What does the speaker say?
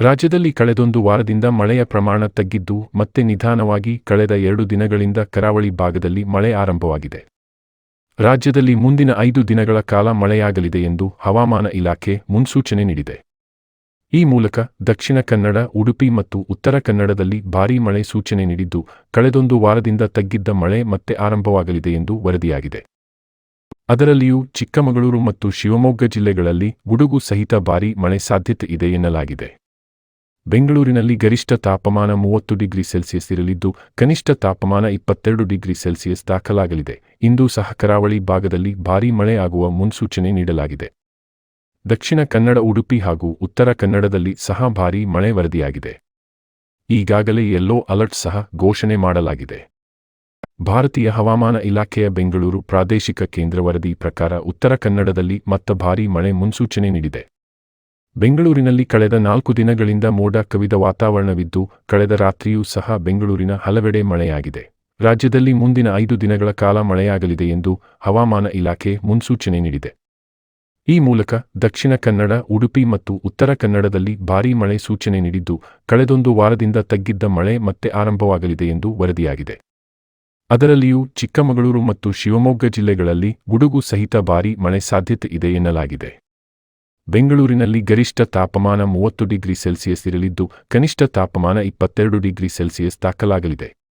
ರಾಜ್ಯದಲ್ಲಿ ಕಳೆದೊಂದು ವಾರದಿಂದ ಮಳೆಯ ಪ್ರಮಾಣ ತಗ್ಗಿದ್ದು, ಮತ್ತೆ ನಿಧಾನವಾಗಿ ಕಳೆದ ಎರಡು ದಿನಗಳಿಂದ ಕರಾವಳಿ ಭಾಗದಲ್ಲಿ ಮಳೆ ಆರಂಭವಾಗಿದೆ. ರಾಜ್ಯದಲ್ಲಿ ಮುಂದಿನ ಐದು ದಿನಗಳ ಕಾಲ ಮಳೆಯಾಗಲಿದೆ ಎಂದು ಹವಾಮಾನ ಇಲಾಖೆ ಮುನ್ಸೂಚನೆ ನೀಡಿದೆ. ಈ ಮೂಲಕ ದಕ್ಷಿಣ ಕನ್ನಡ, ಉಡುಪಿ ಮತ್ತು ಉತ್ತರ ಕನ್ನಡದಲ್ಲಿ ಭಾರೀ ಮಳೆ ಸೂಚನೆ ನೀಡಿದ್ದು, ಕಳೆದೊಂದು ವಾರದಿಂದ ತಗ್ಗಿದ್ದ ಮಳೆ ಮತ್ತೆ ಆರಂಭವಾಗಲಿದೆ ಎಂದು ವರದಿಯಾಗಿದೆ. ಅದರಲ್ಲಿಯೂ ಚಿಕ್ಕಮಗಳೂರು ಮತ್ತು ಶಿವಮೊಗ್ಗ ಜಿಲ್ಲೆಗಳಲ್ಲಿ ಗುಡುಗು ಸಹಿತ ಭಾರೀ ಮಳೆ ಸಾಧ್ಯತೆ ಇದೆ ಎನ್ನಲಾಗಿದೆ. ಬೆಂಗಳೂರಿನಲ್ಲಿ ಗರಿಷ್ಠ ತಾಪಮಾನ ಮೂವತ್ತು ಡಿಗ್ರಿ ಸೆಲ್ಸಿಯಸ್ ಇರಲಿದ್ದು, ಕನಿಷ್ಠ ತಾಪಮಾನ ಇಪ್ಪತ್ತೆರಡು ಡಿಗ್ರಿ ಸೆಲ್ಸಿಯಸ್ ದಾಖಲಾಗಲಿದೆ. ಇಂದು ಸಹ ಕರಾವಳಿ ಭಾಗದಲ್ಲಿ ಭಾರೀ ಮಳೆ ಆಗುವ ಮುನ್ಸೂಚನೆ ನೀಡಲಾಗಿದೆ. ದಕ್ಷಿಣ ಕನ್ನಡ, ಉಡುಪಿ ಹಾಗೂ ಉತ್ತರ ಕನ್ನಡದಲ್ಲಿ ಸಹ ಭಾರೀ ಮಳೆ ವರದಿಯಾಗಿದೆ. ಈಗಾಗಲೇ ಯೆಲ್ಲೋ ಅಲರ್ಟ್ ಸಹ ಘೋಷಣೆ ಮಾಡಲಾಗಿದೆ. ಭಾರತೀಯ ಹವಾಮಾನ ಇಲಾಖೆಯ ಬೆಂಗಳೂರು ಪ್ರಾದೇಶಿಕ ಕೇಂದ್ರ ವರದಿ ಪ್ರಕಾರ ಉತ್ತರ ಕನ್ನಡದಲ್ಲಿ ಮತ್ತ ಭಾರೀ ಮಳೆ ಮುನ್ಸೂಚನೆ ನೀಡಿದೆ. ಬೆಂಗಳೂರಿನಲ್ಲಿ ಕಳೆದ ನಾಲ್ಕು ದಿನಗಳಿಂದ ಮೋಡ ಕವಿದ ವಾತಾವರಣವಿದ್ದು, ಕಳೆದ ರಾತ್ರಿಯೂ ಸಹ ಬೆಂಗಳೂರಿನ ಹಲವೆಡೆ ಮಳೆಯಾಗಿದೆ. ರಾಜ್ಯದಲ್ಲಿ ಮುಂದಿನ ಐದು ದಿನಗಳ ಕಾಲ ಮಳೆಯಾಗಲಿದೆ ಎಂದು ಹವಾಮಾನ ಇಲಾಖೆ ಮುನ್ಸೂಚನೆ ನೀಡಿದೆ. ಈ ಮೂಲಕ ದಕ್ಷಿಣ ಕನ್ನಡ, ಉಡುಪಿ ಮತ್ತು ಉತ್ತರ ಕನ್ನಡದಲ್ಲಿ ಭಾರೀ ಮಳೆ ಸೂಚನೆ ನೀಡಿದ್ದು, ಕಳೆದೊಂದು ವಾರದಿಂದ ತಗ್ಗಿದ್ದ ಮಳೆ ಮತ್ತೆ ಆರಂಭವಾಗಲಿದೆ ಎಂದು ವರದಿಯಾಗಿದೆ. ಅದರಲ್ಲಿಯೂ ಚಿಕ್ಕಮಗಳೂರು ಮತ್ತು ಶಿವಮೊಗ್ಗ ಜಿಲ್ಲೆಗಳಲ್ಲಿ ಗುಡುಗು ಸಹಿತ ಭಾರೀ ಮಳೆ ಸಾಧ್ಯತೆ ಇದೆ ಎನ್ನಲಾಗಿದೆ. ಬೆಂಗಳೂರಿನಲ್ಲಿ ಗರಿಷ್ಠ ತಾಪಮಾನ ಮೂವತ್ತು ಡಿಗ್ರಿ ಸೆಲ್ಸಿಯಸ್ ಇರಲಿದ್ದು, ಕನಿಷ್ಠ ತಾಪಮಾನ ಇಪ್ಪತ್ತೆರಡು ಡಿಗ್ರಿ ಸೆಲ್ಸಿಯಸ್ ದಾಖಲಾಗಲಿದೆ.